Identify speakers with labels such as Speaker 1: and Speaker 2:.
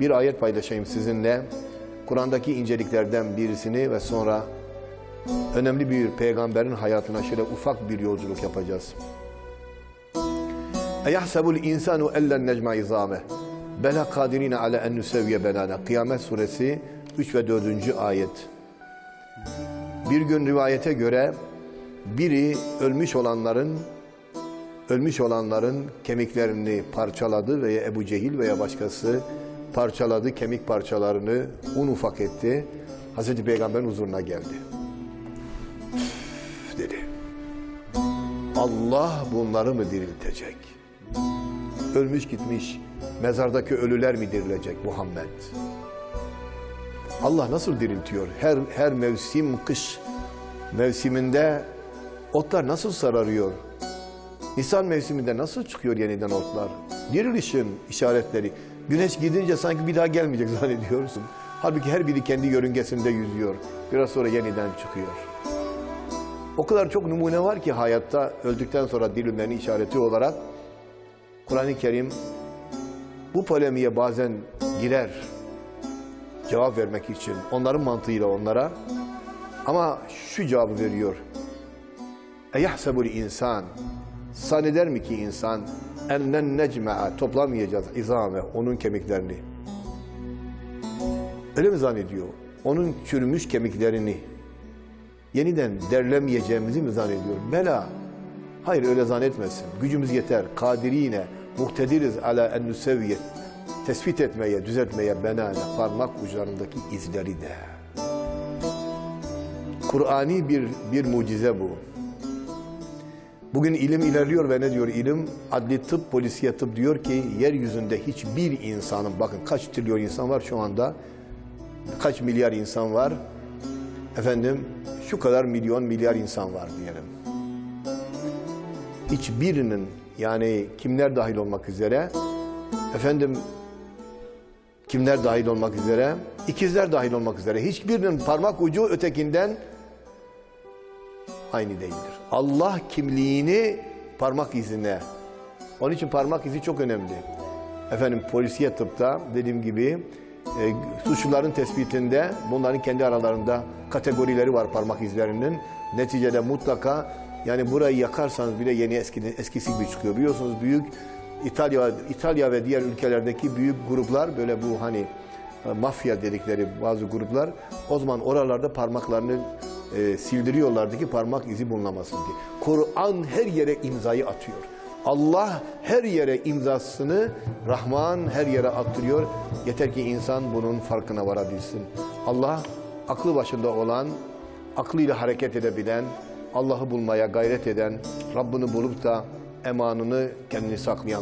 Speaker 1: bir ayet paylaşayım sizinle. Kur'an'daki inceliklerden birisini ve sonra önemli bir peygamberin hayatına şöyle ufak bir yolculuk yapacağız. Eyahsebul insanu ellen necma izame. Bela kadirine ala en nusevye benana. Kıyamet suresi 3 ve 4. ayet. Bir gün rivayete göre biri ölmüş olanların ölmüş olanların kemiklerini parçaladı veya Ebu Cehil veya başkası parçaladı kemik parçalarını un ufak etti. Hazreti Peygamber'in huzuruna geldi. Üf, dedi. Allah bunları mı diriltecek? Ölmüş gitmiş mezardaki ölüler mi dirilecek Muhammed? Allah nasıl diriltiyor? Her her mevsim kış mevsiminde otlar nasıl sararıyor? Nisan mevsiminde nasıl çıkıyor yeniden otlar? Dirilişin işaretleri. Güneş gidince sanki bir daha gelmeyecek zannediyorsun. Halbuki her biri kendi yörüngesinde yüzüyor. Biraz sonra yeniden çıkıyor. O kadar çok numune var ki hayatta öldükten sonra dirilmenin işareti olarak Kur'an-ı Kerim bu polemiğe bazen girer cevap vermek için onların mantığıyla onlara ama şu cevabı veriyor. Eyahsebul insan Zanneder mi ki insan ellen necme'a toplamayacağız izame onun kemiklerini. Öyle mi zannediyor? Onun çürümüş kemiklerini yeniden derlemeyeceğimizi mi zannediyor? Bela. Hayır öyle zannetmesin. Gücümüz yeter. Kadirine muhtediriz ala en nusevviye. Tespit etmeye, düzeltmeye benane parmak uçlarındaki izleri de. Kur'ani bir, bir mucize bu. Bugün ilim ilerliyor ve ne diyor ilim? Adli tıp, polisiye tıp diyor ki yeryüzünde hiçbir insanın, bakın kaç trilyon insan var şu anda, kaç milyar insan var, efendim şu kadar milyon milyar insan var diyelim. Hiçbirinin yani kimler dahil olmak üzere, efendim kimler dahil olmak üzere, ikizler dahil olmak üzere hiçbirinin parmak ucu ötekinden aynı değildir. Allah kimliğini parmak izine. Onun için parmak izi çok önemli. Efendim polisiye tıpta dediğim gibi e, suçluların tespitinde bunların kendi aralarında kategorileri var parmak izlerinin. Neticede mutlaka yani burayı yakarsanız bile yeni eski, eskisi gibi çıkıyor. Biliyorsunuz büyük İtalya İtalya ve diğer ülkelerdeki büyük gruplar böyle bu hani e, mafya dedikleri bazı gruplar o zaman oralarda parmaklarını e, sildiriyorlardı ki parmak izi bulunamasın diye. Kur'an her yere imzayı atıyor. Allah her yere imzasını Rahman her yere attırıyor. Yeter ki insan bunun farkına varabilsin. Allah aklı başında olan, aklıyla hareket edebilen, Allah'ı bulmaya gayret eden, Rabbini bulup da emanını kendini saklayan